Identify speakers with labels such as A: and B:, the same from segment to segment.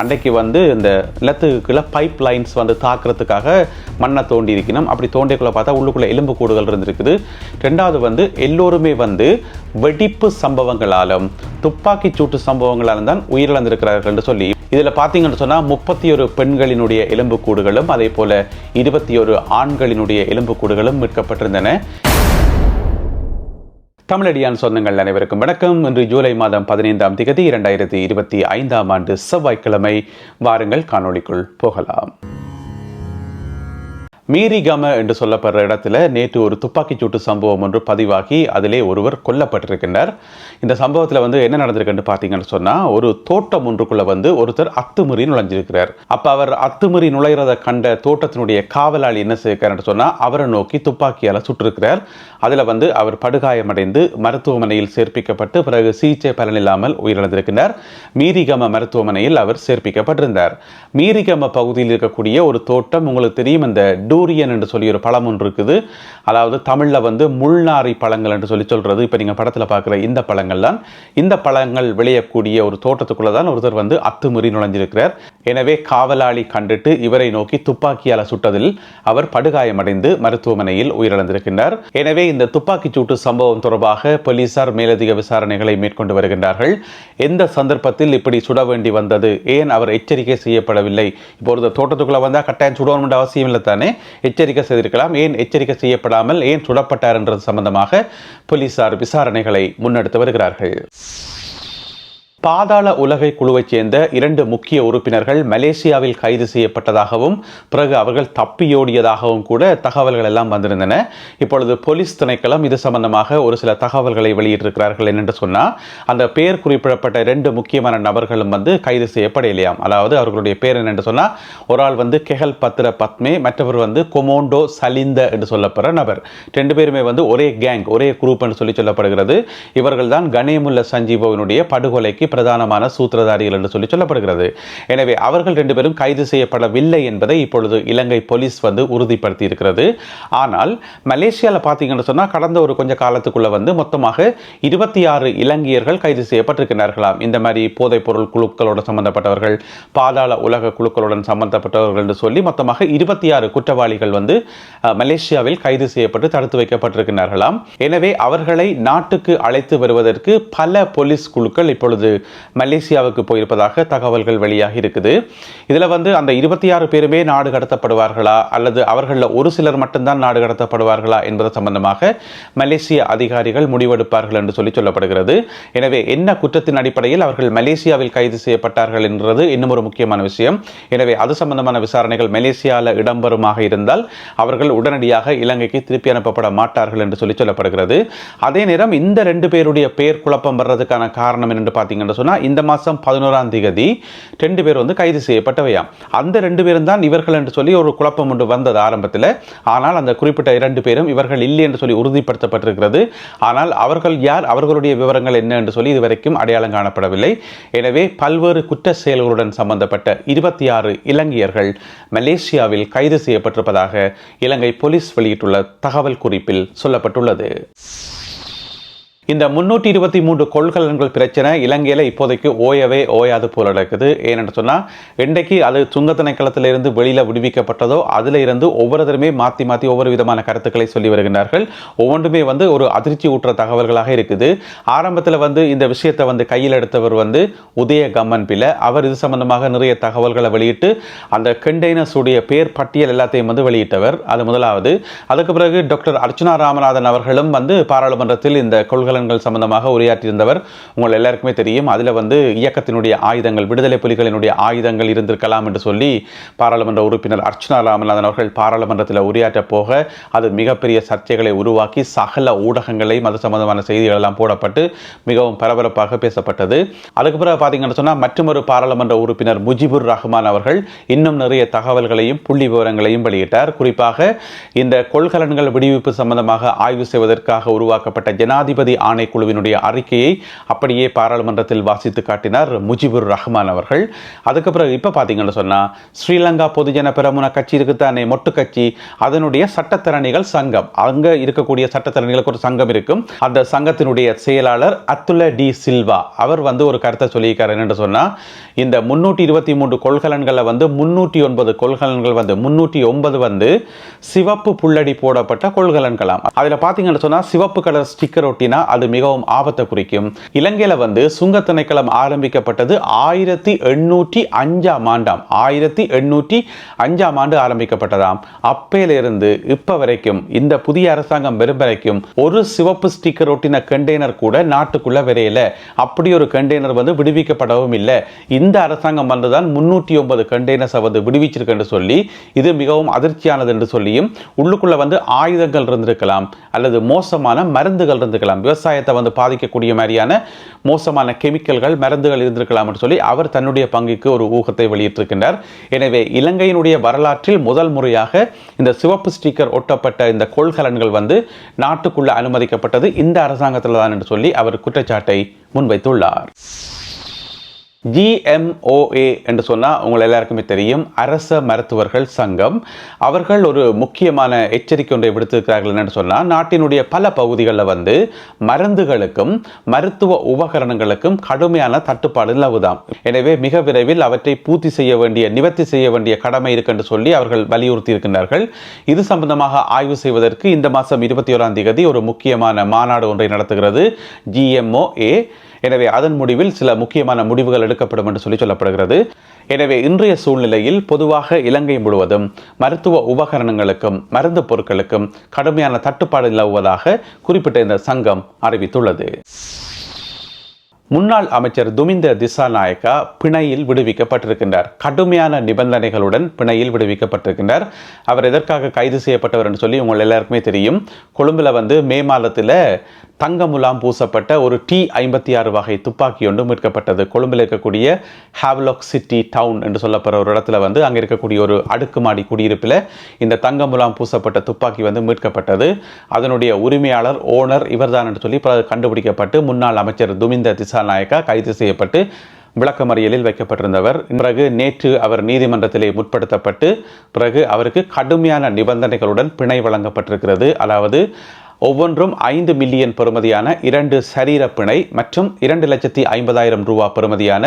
A: அன்றைக்கு வந்து இந்த நிலத்துக்குள்ள பைப் லைன்ஸ் வந்து தாக்குறதுக்காக மண்ணை தோண்டி இருக்கணும். அப்படி தோண்டிக்குள்ளே பார்த்தா உள்ளுக்குள்ள எலும்பு கூடுகள் இருந்திருக்குது. ரெண்டாவது வந்து எல்லோருமே வந்து வெடிப்பு சம்பவங்களாலும் துப்பாக்கி சூட்டு சம்பவங்களாலும் தான் உயிரிழந்திருக்கிறார்கள் என்று சொல்லி இதில் பார்த்தீங்கன்னு சொன்னால் முப்பத்தி ஒரு பெண்களினுடைய எலும்புக்கூடுகளும் அதே போல் இருபத்தி ஒரு ஆண்களினுடைய எலும்புக்கூடுகளும் மீட்கப்பட்டிருந்தன. தமிழடியான் சொந்தங்கள் அனைவருக்கும் வணக்கம். இன்று ஜூலை மாதம் பதினைந்தாம் திகதி இரண்டாயிரத்தி இருபத்தி ஐந்தாம் ஆண்டு செவ்வாய்க்கிழமை வாருங்கள் காணொளிக்குள் போகலாம். மீரிகம என்று சொல்லப்படுற இடத்துல நேற்று ஒரு துப்பாக்கிச்சூட்டு சம்பவம் ஒன்று பதிவாகி அதிலே ஒருவர் கொல்லப்பட்டிருக்கின்றார். இந்த சம்பவத்தில் வந்து என்ன நடந்திருக்குன்னு பார்த்தீங்கன்னு சொன்னால் ஒரு தோட்டம் ஒன்றுக்குள்ள வந்து ஒருத்தர் அத்துமுறி நுழைஞ்சிருக்கிறார். அப்போ அவர் அத்துமுறி நுழைகிறத கண்ட தோட்டத்தினுடைய காவலாளி என்ன செய்யிருக்காருன்னு சொன்னால் அவரை நோக்கி துப்பாக்கியால் சுட்டிருக்கிறார். அதில் வந்து அவர் படுகாயமடைந்து மருத்துவமனையில் சேர்ப்பிக்கப்பட்டு பிறகு சிகிச்சை பலனில்லாமல் உயிரிழந்திருக்கிறார் மீரிகம மருத்துவமனையில் அவர் சேர்ப்பிக்கப்பட்டிருந்தார். மீரிகம பகுதியில் இருக்கக்கூடிய ஒரு தோட்டம் உங்களுக்கு தெரியும் இந்த டூரியன் என்று சொல்லி ஒரு பழம் ஒன்று இருக்குது. அதாவது தமிழில் வந்து முள்நாரி பழங்கள் என்று சொல்லி சொல்கிறது இப்போ நீங்கள் படத்தில் பார்க்குற இந்த பழங்கள் தான் இந்த பழங்கள் விளையக்கூடிய ஒரு தோட்டத்துக்குள்ளே தான் ஒருத்தர் வந்து அத்துமுறி நுழைஞ்சிருக்கிறார். எனவே காவலாளி கண்டுட்டு இவரை நோக்கி துப்பாக்கியால் சுட்டதில் அவர் படுகாயமடைந்து மருத்துவமனையில் உயிரிழந்திருக்கின்றார். எனவே இந்த துப்பாக்கிச் சூட்டு சம்பவம் தொடர்பாக போலீசார் மேலதிக விசாரணைகளை மேற்கொண்டு வருகின்றார்கள். எந்த சந்தர்ப்பத்தில் இப்படி சுட வேண்டி வந்தது? ஏன் அவர் எச்சரிக்கை செய்யப்படவில்லை? இப்போ ஒரு தோட்டத்துக்குள்ளே வந்தால் கட்டாயம் சுடணும் அவசியம் இல்லை தானே? எச்சரிக்கை செய்திருக்கலாம். ஏன் எச்சரிக்கை செய்யப்படாமல் ஏன் சுடப்பட்டார் என்றது சம்பந்தமாக போலீசார் விசாரணைகளை முன்னெடுத்து வருகிறார்கள். பாதாள உலகை குழுவைச் சேர்ந்த இரண்டு முக்கிய உறுப்பினர்கள் மலேசியாவில் கைது செய்யப்பட்டதாகவும் பிறகு அவர்கள் தப்பியோடியதாகவும் கூட தகவல்கள் எல்லாம் வந்திருந்தன. இப்பொழுது போலீஸ் திணைக்களம் இது சம்பந்தமாக ஒரு சில தகவல்களை வெளியிட்டிருக்கிறார்கள் என்னென்று சொன்னால் அந்த பெயர் குறிப்பிடப்பட்ட ரெண்டு முக்கியமான நபர்களும் வந்து கைது செய்யப்படலையாம் அதாவது அவர்களுடைய பேர் என்னென்று சொன்னால் ஒரு ஆள் வந்து கெஹல் பத்ர பத்மே மற்றவர் வந்து கொமோண்டோ சலிந்த என்று சொல்லப்படுற நபர். ரெண்டு பேருமே வந்து ஒரே கேங் ஒரே குரூப் என்று சொல்லி சொல்லப்படுகிறது. இவர்கள் தான் கணேமுல்ல சஞ்சீவோவினுடைய படுகொலைக்கு பிரதானமான சூத்திரதாரிகள் என்று சொல்லி சொல்லப்படுகிறது. எனவே அவர்கள் ரெண்டு பேரும் கைது செய்யப்படவில்லை என்பதை இப்பொழுது இலங்கை போலீஸ் வந்து உறுதிப்படுத்தி இருக்கிறது. ஆனால் மலேசியாவில் பார்த்தீங்கன்னு சொன்னால் கடந்த ஒரு கொஞ்ச காலத்துக்குள்ளே வந்து மொத்தமாக இருபத்தி ஆறு இலங்கையர்கள் கைது செய்யப்பட்டிருக்கிறார்களாம். இந்த மாதிரி போதைப்பொருள் குழுக்களோட குழுக்களோடு சம்பந்தப்பட்டவர்கள் பாதாள உலக குழுக்களுடன் சம்பந்தப்பட்டவர்கள் என்று சொல்லி மொத்தமாக இருபத்தி ஆறு குற்றவாளிகள் வந்து மலேசியாவில் கைது செய்யப்பட்டு தடுத்து வைக்கப்பட்டிருக்கிறார்களாம். எனவே அவர்களை நாட்டுக்கு அழைத்து வருவதற்கு பல போலீஸ் குழுக்கள் இப்பொழுது மலேசியாவுக்கு போயிருப்பதாக தகவல்கள் வெளியாகி இருக்குது. இதில் வந்து அந்த இருபத்தி ஆறு பேருமே நாடு கடத்தப்படுவார்களா? அல்லது அவர்களில் ஒரு சிலர் மட்டும்தான் நாடு கடத்தப்படுவார்களா? என்பது சம்பந்தமாக மலேசிய அதிகாரிகள் முடிவெடுப்பார்கள் என்று சொல்லி சொல்லப்படுகிறது. எனவே என்ன குற்றத்தின் அடிப்படையில் அவர்கள் மலேசியாவில் கைது செய்யப்பட்டார்கள் என்றது இன்னும் ஒரு முக்கியமான விஷயம். எனவே அது சம்பந்தமான விசாரணைகள் மலேசியாவில் இடம்பெறுமாக இருந்தால் அவர்கள் உடனடியாக இலங்கைக்கு திருப்பி அனுப்பப்பட மாட்டார்கள் என்று சொல்லி சொல்லப்படுகிறது. அதே நேரம் இந்த ரெண்டு பேருடைய பேர் குழப்பம் வர்றதுக்கான காரணம் என்று பார்த்தீங்கன்னா சொன்னால் இந்த மாதம் பதினோராம் தேதி ரெண்டு பேர் வந்து கைது செய்யப்பட்டவையாம். அந்த ரெண்டு பேரும் தான் இவர்கள் என்று சொல்லி ஒரு குழப்பம் ஒன்று வந்தது ஆரம்பத்தில். ஆனால் அந்த குறிப்பிட்ட இரண்டு பேரும் இவர்கள் இல்லை என்று சொல்லி உறுதிப்படுத்தப்பட்டிருக்கிறது. ஆனால் அவர்கள் யார் அவர்களுடைய விவரங்கள் என்ன என்று சொல்லி இதுவரைக்கும் அடையாளம் காணப்படவில்லை. எனவே பல்வேறு குற்ற செயல்களுடன் சம்பந்தப்பட்ட இருபத்தி ஆறு இலங்கையர்கள் மலேசியாவில் கைது செய்யப்பட்டிருப்பதாக இலங்கை போலீஸ் வெளியிட்டுள்ள தகவல் குறிப்பில் சொல்லப்பட்டுள்ளது. இந்த முன்னூற்றி இருபத்தி மூன்று கொள்கலன்கள் பிரச்சனை இலங்கையில் இப்போதைக்கு ஓயவே ஓயாது போல நடக்குது. ஏன்னு சொன்னால் இன்றைக்கு அது சுங்க திணைக்களத்திலிருந்து வெளியில் விடுவிக்கப்பட்டதோ அதில் இருந்து ஒவ்வொருத்தருமே மாற்றி மாற்றி ஒவ்வொரு விதமான கருத்துக்களை சொல்லி வருகின்றார்கள். ஒவ்வொன்றுமே வந்து ஒரு அதிர்ச்சி ஊற்ற தகவல்களாக இருக்குது. ஆரம்பத்தில் வந்து இந்த விஷயத்தை வந்து கையில் எடுத்தவர் வந்து உதய கம்மன் பிள்ளை. அவர் இது சம்பந்தமாக நிறைய தகவல்களை வெளியிட்டு அந்த கண்டெய்னர்ஸ் உடைய பேர் பட்டியல் எல்லாத்தையும் வந்து வெளியிட்டவர். அது முதலாவது. அதுக்கு பிறகு டாக்டர் அர்ச்சனா ராமநாதன் அவர்களும் வந்து பாராளுமன்றத்தில் இந்த கொள்கை கொள்கலன்கள் சம்பந்தமாக உரையாற்றியிருந்தவர் உங்கள் எல்லாருக்குமே தெரியும். அதில் வந்து இயக்கத்தினுடைய ஆயுதங்கள் விடுதலை புலிகளினுடைய ஆயுதங்கள் இருந்திருக்கலாம் என்று சொல்லி பாராளுமன்ற உறுப்பினர் அர்ச்சனா ராமநாதன் அவர்கள் பாராளுமன்றத்தில் உரையாற்ற போக அது மிகப்பெரிய சர்ச்சைகளை உருவாக்கி சகல ஊடகங்களையும் அது சம்பந்தமான செய்திகள் எல்லாம் போடப்பட்டு மிகவும் பரபரப்பாக பேசப்பட்டது. அதுக்கு பிறகு பார்த்தீங்கன்னு சொன்னால் மற்றொரு பாராளுமன்ற உறுப்பினர் முஜிபுர் ரஹ்மான் அவர்கள் இன்னும் நிறைய தகவல்களையும் புள்ளி விவரங்களையும் வெளியிட்டார். குறிப்பாக இந்த கொள்கலன்கள் விடுவிப்பு சம்பந்தமாக ஆய்வு செய்வதற்காக உருவாக்கப்பட்ட ஜனாதிபதி ஆணைக்குழுவினுடைய அறிக்கையை அப்படியே பாராளுமன்றத்தில் வாசித்து காட்டினார் முஜிபுர் ரஹ்மான் அவர்கள். அதுக்கு பிறகு இப்போ பார்த்தீங்கன்னு சொன்னால் ஸ்ரீலங்கா பொதுஜன பெரமுன கட்சி இருக்குத்தானே மொட்டு கட்சி அதனுடைய சட்டத்திறனிகள் சங்கம். அங்கே இருக்கக்கூடிய சட்டத்திறனிகளுக்கு ஒரு சங்கம் இருக்கும். அந்த சங்கத்தினுடைய செயலாளர் அத்துல டி சில்வா. அவர் வந்து ஒரு கருத்தை சொல்லியிருக்காரு. என்னென்று சொன்னால் இந்த முன்னூற்றி இருபத்தி மூன்று கொள்கலன்களை வந்து முன்னூற்றி ஒன்பது கொள்கலன்கள் வந்து முன்னூற்றி ஒன்பது வந்து சிவப்பு புள்ளடி போடப்பட்ட கொள்கலன்களாம். அதில் பார்த்தீங்கன்னு சொன்னால் சிவப்பு கலர் ஸ்டிக்கர் ஒட்டினா அது மிகவும் ஆபத்தை குறிக்கும். இலங்கையில் வந்து சுங்க திணைக்களம் ஆரம்பிக்கப்பட்டது ஆயிரத்தி எண்ணூற்றி அஞ்சாம் ஆண்டாம். ஆயிரத்தி எண்ணூற்றி அஞ்சாம் ஆண்டு ஆரம்பிக்கப்பட்டதாம். அப்பையிலிருந்து இப்போ வரைக்கும் இந்த புதிய அரசாங்கம் வரும் வரைக்கும் ஒரு சிவப்பு ஸ்டிக்கர் ஒட்டின கண்டெய்னர் கூட நாட்டுக்குள்ள விரையில. அப்படி ஒரு கண்டெய்னர் வந்து விடுவிக்கப்படவும் இல்லை. இந்த அரசாங்கம் வந்துதான் முன்னூற்றி ஒன்பது கண்டெய்னர்ஸை வந்து விடுவிச்சிருக்குன்னு சொல்லி இது மிகவும் அதிர்ச்சியானது என்று சொல்லியும் உள்ளுக்குள்ள வந்து ஆயுதங்கள் இருந்திருக்கலாம் அல்லது மோசமான மருந்துகள் இருந்திருக்கலாம் விவசாயத்தை வந்து பாதிக்கக்கூடிய மாதிரியான மோசமான கெமிக்கல்கள் மருந்துகள் இருந்திருக்கலாம் என்று சொல்லி அவர் தன்னுடைய பங்குக்கு ஒரு ஊகத்தை வெளியிட்டிருக்கின்றார். எனவே இலங்கையினுடைய வரலாற்றில் முதல் முறையாக இந்த சிவப்பு ஸ்டிக்கர் ஒட்டப்பட்ட இந்த கொள்கலன்கள் வந்து நாட்டுக்குள்ள அனுமதிக்கப்பட்டது இந்த அரசாங்கத்தில் தான் என்று சொல்லி அவர் குற்றச்சாட்டை முன்வைத்துள்ளார். ஜிஎம்ஓஏ என்று சொன்னால் உங்கள் எல்லாருக்குமே தெரியும். அரச மருத்துவர்கள் சங்கம். அவர்கள் ஒரு முக்கியமான எச்சரிக்கை ஒன்றை விடுத்திருக்கிறார்கள் என்று சொன்னால் நாட்டினுடைய பல பகுதிகளில் வந்து மருந்துகளுக்கும் மருத்துவ உபகரணங்களுக்கும் கடுமையான தட்டுப்பாடு நிலவுதாம். எனவே மிக விரைவில் அவற்றை பூர்த்தி செய்ய வேண்டிய நிவர்த்தி செய்ய வேண்டிய கடமை இருக்குன்று சொல்லி அவர்கள் வலியுறுத்தி இருக்கின்றார்கள் இது சம்பந்தமாக ஆய்வு செய்வதற்கு இந்த மாதம் இருபத்தி ஓராம் தேதி ஒரு முக்கியமான மாநாடு ஒன்றை நடத்துகிறது. ஜிஎம்ஓஏ எனவே அதன் முடிவில் சில முக்கியமான முடிவுகள் எடுக்கப்படும் என்று சொல்லி சொல்லப்படுகிறது. எனவே இன்றைய சூழ்நிலையில் பொதுவாக இலங்கை முழுவதும் மருத்துவ உபகரணங்களுக்கும் மருந்து பொருட்களுக்கும் கடுமையான தட்டுப்பாடு நிலவுவதாக குறிப்பிட்ட இந்த சங்கம் அறிவித்துள்ளது. முன்னாள் அமைச்சர் துமிந்த திசாநாயக்கா பிணையில் விடுவிக்கப்பட்டிருக்கின்றார். கடுமையான நிபந்தனைகளுடன் பிணையில் விடுவிக்கப்பட்டிருக்கின்றார். அவர் எதற்காக கைது செய்யப்பட்டவர் என்று சொல்லி உங்கள் எல்லாருக்குமே தெரியும். கொழும்பில் வந்து மே மாதத்தில் தங்க முலாம் பூசப்பட்ட ஒரு டி ஐம்பத்தி ஆறு வகை துப்பாக்கி ஒன்று மீட்கப்பட்டது. கொழும்பில் இருக்கக்கூடிய ஹாவ்லாக் சிட்டி டவுன் என்று சொல்லப்படுற ஒரு இடத்துல வந்து அங்கே இருக்கக்கூடிய ஒரு அடுக்குமாடி குடியிருப்பில் இந்த தங்க முலாம் பூசப்பட்ட துப்பாக்கி வந்து மீட்கப்பட்டது. அதனுடைய உரிமையாளர் ஓனர் இவர்தான் என்று சொல்லி கண்டுபிடிக்கப்பட்டு முன்னாள் அமைச்சர் துமிந்த திசா திசாநாயக்கா கைது செய்யப்பட்டு விளக்கமறியலில் வைக்கப்பட்டிருந்தவர். பிறகு நேற்று அவர் நீதிமன்றத்திலே முற்படுத்தப்பட்டு பிறகு அவருக்கு கடுமையான நிபந்தனைகளுடன் பிணை வழங்கப்பட்டிருக்கிறது. அதாவது ஒவ்வொன்றும் ஐந்து மில்லியன் பெறுமதியான இரண்டு சரீர பிணை மற்றும் இரண்டு லட்சத்தி ஐம்பதாயிரம் ரூபா பெறுமதியான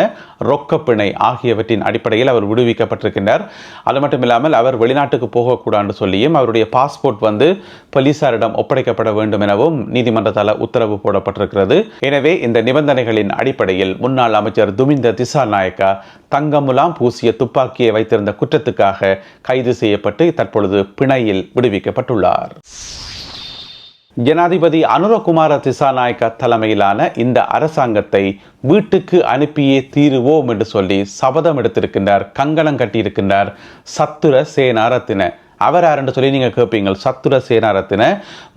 A: ரொக்க பிணை ஆகியவற்றின் அடிப்படையில் அவர் விடுவிக்கப்பட்டிருக்கின்றார். அது மட்டும் இல்லாமல் அவர் வெளிநாட்டுக்கு போகக்கூடாது சொல்லியும் அவருடைய பாஸ்போர்ட் வந்து போலீசாரிடம் ஒப்படைக்கப்பட வேண்டும் எனவும் நீதிமன்றத்தால் உத்தரவு போடப்பட்டிருக்கிறது. எனவே இந்த நிபந்தனைகளின் அடிப்படையில் முன்னாள் அமைச்சர் துமிந்த திசா நாயக்கா தங்கமுலாம் பூசிய துப்பாக்கியை வைத்திருந்த குற்றத்துக்காக கைது செய்யப்பட்டு தற்பொழுது பிணையில் விடுவிக்கப்பட்டுள்ளார். ஜனாதிபதி அனுரகுமார திசாநாயக்கா தலைமையிலான இந்த அரசாங்கத்தை வீட்டுக்கு அனுப்பியே தீருவோம் என்று சொல்லி சபதம் எடுத்திருக்கின்றார் கங்கணம் கட்டியிருக்கின்றார் சத்துர சேனாரத்தின. அவர் யாருன்னு சொல்லி நீங்கள் கேட்பீங்க சத்துர சேனாரத்தின.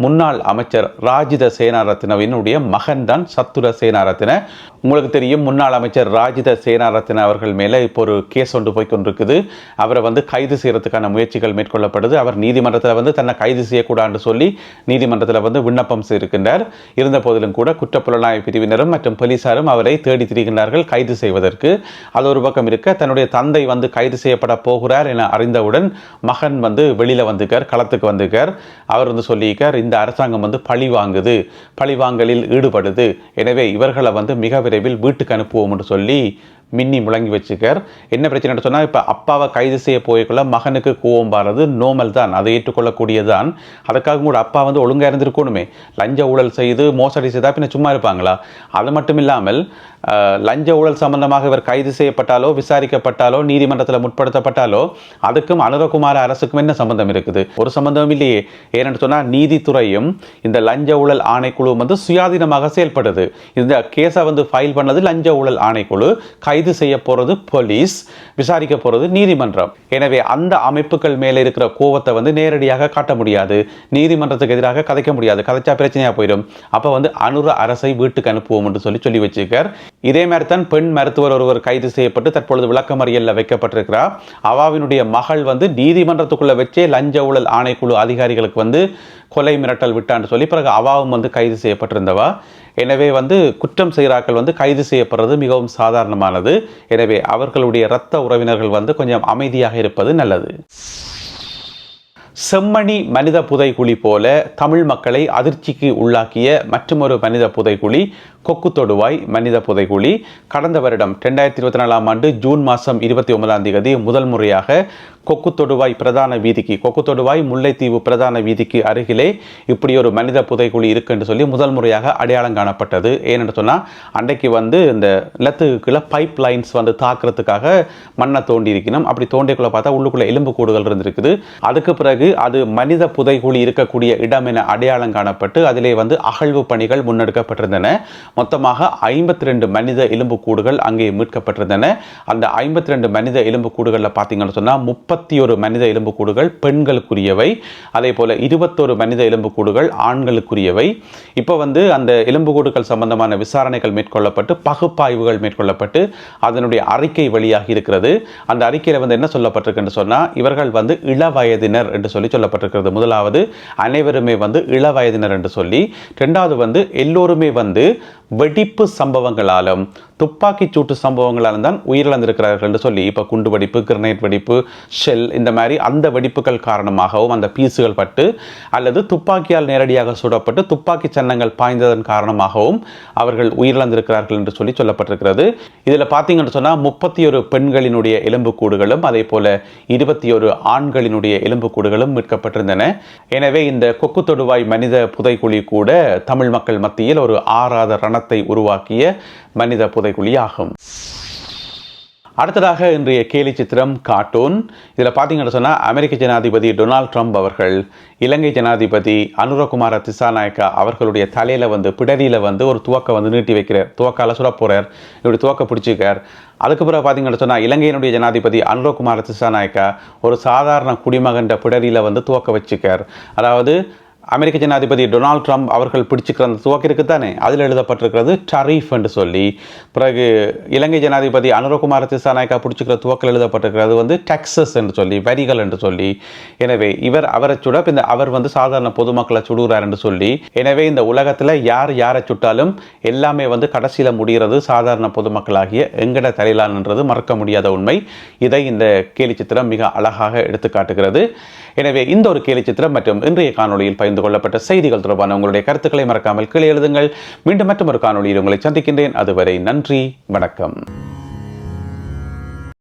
A: முன்னாள் அமைச்சர் ராஜித சேனாரத்தினவினுடைய மகன் தான் சத்துர சேனாரத்தின. உங்களுக்கு தெரியும் முன்னாள் அமைச்சர் ராஜித சேனாரத்தின அவர்கள் மேலே இப்போ ஒரு கேஸ் ஒன்று போய் கொண்டிருக்குது. அவரை வந்து கைது செய்கிறதுக்கான முயற்சிகள் மேற்கொள்ளப்படுது. அவர் நீதிமன்றத்தில் வந்து தன்னை கைது செய்யக்கூடாதுன்னு சொல்லி நீதிமன்றத்தில் வந்து விண்ணப்பம் செய்திருக்கின்றார். இருந்த போதிலும் கூட குற்றப்புலனாய்வு பிரிவினரும் மற்றும் போலீசாரும் அவரை தேடி திரிகின்றார்கள் கைது செய்வதற்கு. அது ஒரு பக்கம் இருக்க தன்னுடைய தந்தை வந்து கைது செய்யப்பட போகிறார் என அறிந்தவுடன் மகன் வந்து வெளியில் வந்துக்கார் களத்துக்கு வந்துக்கார் அவர் வந்து சொல்லியிருக்கார் இந்த அரசாங்கம் வந்து பழி வாங்குது பழி வாங்கலில் ஈடுபடுது. எனவே இவர்களை வந்து மிக விரைவில் வீட்டுக்கு அனுப்புவோம் என்று சொல்லி மின்னி முழங்கி வச்சுக்கார். என்ன பிரச்சனை சொன்னால் இப்போ அப்பாவை கைது செய்ய போய்க்குள்ள மகனுக்கு கோவம் வர்றது நோமல் தான். அதை ஏற்றுக்கொள்ளக்கூடியதான் அதுக்காக கூட அப்பா வந்து ஒழுங்காக இருந்திருக்கணுமே. லஞ்ச ஊழல் செய்து மோசடி செய்தால் பின்ன சும்மா இருப்பாங்களா? அது மட்டும் இல்லாமல் லஞ்ச ஊழல் சம்பந்தமாக இவர் கைது செய்யப்பட்டாலோ விசாரிக்கப்பட்டாலோ நீதிமன்றத்தில் முற்படுத்தப்பட்டாலோ அதுக்கும் அனுரகுமார அரசுக்கும் என்ன சம்பந்தம் இருக்குது? ஒரு சம்பந்தம் இல்லையே. ஏன்னு சொன்னால் நீதித்துறையும் இந்த லஞ்ச ஊழல் ஆணைக்குழு வந்து சுயாதீனமாக செயல்படுது. இந்த கேஸை வந்து ஃபைல் பண்ணது லஞ்ச ஊழல் ஆணைக்குழு. கைது செய்ய போகிறது போலீஸ் விசாரிக்க போகிறது நீதிமன்றம். எனவே அந்த அமைப்புகள் மேலே இருக்கிற கோவத்தை வந்து நேரடியாக காட்ட முடியாது. நீதிமன்றத்துக்கு எதிராக கதைக்க முடியாது. கதைச்சா பிரச்சனையாக போயிடும். அப்போ வந்து அனுர அரசை வீட்டுக்கு அனுப்புவோம் என்று சொல்லி சொல்லி வச்சிருக்கார். இதே மாதிரி தான் பெண் மருத்துவர் ஒருவர் கைது செய்யப்பட்டு தற்பொழுது விளக்கமறியலில் வைக்கப்பட்டிருக்கிறார் அவாவினுடைய மகள் வந்து நீதிமன்றத்துக்குள்ளே வச்சே லஞ்ச ஊழல் ஆணைக்குழு அதிகாரிகளுக்கு வந்து கொலை மிரட்டல் விட்டான்னு சொல்லி பிறகு அவாவும் வந்து கைது செய்யப்பட்டிருந்தவா? எனவே வந்து குற்றம் செய்கிறாக்கள் வந்து கைது செய்யப்படுறது மிகவும் சாதாரணமானது. எனவே அவர்களுடைய இரத்த உறவினர்கள் வந்து கொஞ்சம் அமைதியாக இருப்பது நல்லது. செம்மணி மனித புதைகுழி போல தமிழ் மக்களை அதிர்ச்சிக்கு உள்ளாக்கிய மற்றொரு மனித புதைக்குழி கொக்கு தொடுவாய் மனித புதைகுழி. கடந்த வருடம் ரெண்டாயிரத்தி இருபத்தி நாலாம் ஆண்டு ஜூன் மாதம் இருபத்தி ஒன்பதாம் தேதி முதல் முறையாக கொக்கு தொடுவாய் பிரதான வீதிக்கு கொக்கு தொடுவாய் முல்லைத்தீவு பிரதான வீதிக்கு அருகிலே இப்படி ஒரு மனித புதைகுழி இருக்குன்னு சொல்லி முதல் முறையாக அடையாளம் காணப்பட்டது. ஏன்னு சொன்னால் அன்றைக்கு வந்து இந்த நிலத்துக்குள்ள பைப் லைன்ஸ் வந்து தாக்குறதுக்காக மண்ணை தோண்டி இருக்கணும் அப்படி தோண்டிக்குள்ள பார்த்தா உள்ளுக்குள்ள எலும்பு கூடுகள் இருந்திருக்குது. அதுக்கு பிறகு அது மனித புதைகுழி இருக்கக்கூடிய இடம் என அடையாளம் காணப்பட்டு அதிலே வந்து அகழ்வு பணிகள் முன்னெடுக்கப்பட்டிருந்தன. மொத்தமாக ஐம்பத்தி ரெண்டு மனித எலும்புக்கூடுகள் அங்கே மீட்கப்பட்டிருந்தன. அந்த ஐம்பத்தி ரெண்டு மனித எலும்புக்கூடுகளில் பார்த்தீங்கன்னு சொன்னால் முப்பத்தி ஒரு மனித எலும்புக்கூடுகள் பெண்களுக்குரியவை. அதே போல் இருபத்தொரு மனித எலும்புக்கூடுகள் ஆண்களுக்குரியவை. இப்போ வந்து அந்த எலும்புக்கூடுகள் சம்பந்தமான விசாரணைகள் மேற்கொள்ளப்பட்டு பகுப்பாய்வுகள் மேற்கொள்ளப்பட்டு அதனுடைய அறிக்கை வெளியாகி இருக்கிறது. அந்த அறிக்கையில் வந்து என்ன சொல்லப்பட்டிருக்குன்னு சொன்னால் இவர்கள் வந்து இளவயதினர் என்று சொல்லி சொல்லப்பட்டிருக்கிறது. முதலாவது அனைவருமே வந்து இளவயதினர் என்று சொல்லி ரெண்டாவது வந்து எல்லோருமே வந்து வெடிப்பு சம்பவங்களாலும் துப்பாக்கி சூட்டு சம்பவங்களாலும் தான் உயிரிழந்திருக்கிறார்கள் என்று சொல்லி இப்போ குண்டு வெடிப்பு கிரனைட் வெடிப்பு ஷெல் இந்த மாதிரி அந்த வெடிப்புகள் காரணமாகவும் அந்த பீஸுகள் பட்டு அல்லது துப்பாக்கியால் நேரடியாக சுடப்பட்டு துப்பாக்கி சன்னங்கள் பாய்ந்ததன் காரணமாகவும் அவர்கள் உயிரிழந்திருக்கிறார்கள் என்று சொல்லி சொல்லப்பட்டிருக்கிறது. இதில் பார்த்தீங்கன்னு சொன்னால் முப்பத்தி ஒரு பெண்களினுடைய எலும்புக்கூடுகளும் அதே போல இருபத்தி ஒரு ஆண்களினுடைய எலும்புக்கூடுகளும் மீட்கப்பட்டிருந்தன. எனவே இந்த கொக்கு தொடுவாய் மனித புதைக்குழி கூட தமிழ் மக்கள் மத்தியில் ஒரு ஆறாத மனத்தை உருவாக்கிய மனித புதைக்குழி ஆகும் அடுத்ததாக இன்றைய கேலி சித்திரம் கார்ட்டூன். இதில் பார்த்தீங்கன்னு சொன்னால் அமெரிக்க ஜனாதிபதி டொனால்ட் ட்ரம்ப் அவர்கள் இலங்கை ஜனாதிபதி அனுரகுமார திசாநாயக்கா அவர்களுடைய தலையில் வந்து பிடரியில் வந்து ஒரு துவக்க வந்து நீட்டி வைக்கிறார். துவக்கால சுட போகிறார் இப்படி துவக்க பிடிச்சிக்கார் அதுக்கு பிறகு பார்த்தீங்கன்னு சொன்னால் இலங்கையினுடைய ஜனாதிபதி அனுரகுமார திசாநாயக்கா ஒரு சாதாரண குடிமகன்ற பிடரியில் வந்து துவக்க வச்சுக்கார் அதாவது அமெரிக்க ஜனாதிபதி டொனால்ட் ட்ரம்ப் அவர்கள் பிடிச்சிக்கிற அந்த துவக்கிற்கு தானே அதில் எழுதப்பட்டிருக்கிறது டரீஃப் என்று சொல்லி. பிறகு இலங்கை ஜனாதிபதி அனுரகுமார திசாநாயக்கா பிடிச்சிக்கிற துவக்கில் எழுதப்பட்டிருக்கிறது வந்து டெக்ஸஸ் என்று சொல்லி வரிகள் என்று சொல்லி. எனவே இவர் அவரை சுட இந்த அவர் வந்து சாதாரண பொதுமக்களை சுடுகிறார் என்று சொல்லி. எனவே இந்த உலகத்தில் யார் யாரை சுட்டாலும் எல்லாமே வந்து கடைசியில் முடிகிறது சாதாரண பொதுமக்களாகிய எங்கட தலையிலான்ன்றது மறக்க முடியாத உண்மை. இதை இந்த கேலி சித்திரம் மிக அழகாக எடுத்து காட்டுகிறது எனவே இந்த ஒரு கேலி சித்திரம் மற்றும் இன்றைய காணொளியில் பகிர்ந்து கொள்ளப்பட்ட செய்திகள் தொடர்பான உங்களுடைய கருத்துக்களை மறக்காமல் கீழே எழுதுங்கள். மீண்டும் மற்றும் ஒரு காணொளியில் உங்களை சந்திக்கின்றேன். அதுவரை நன்றி வணக்கம்.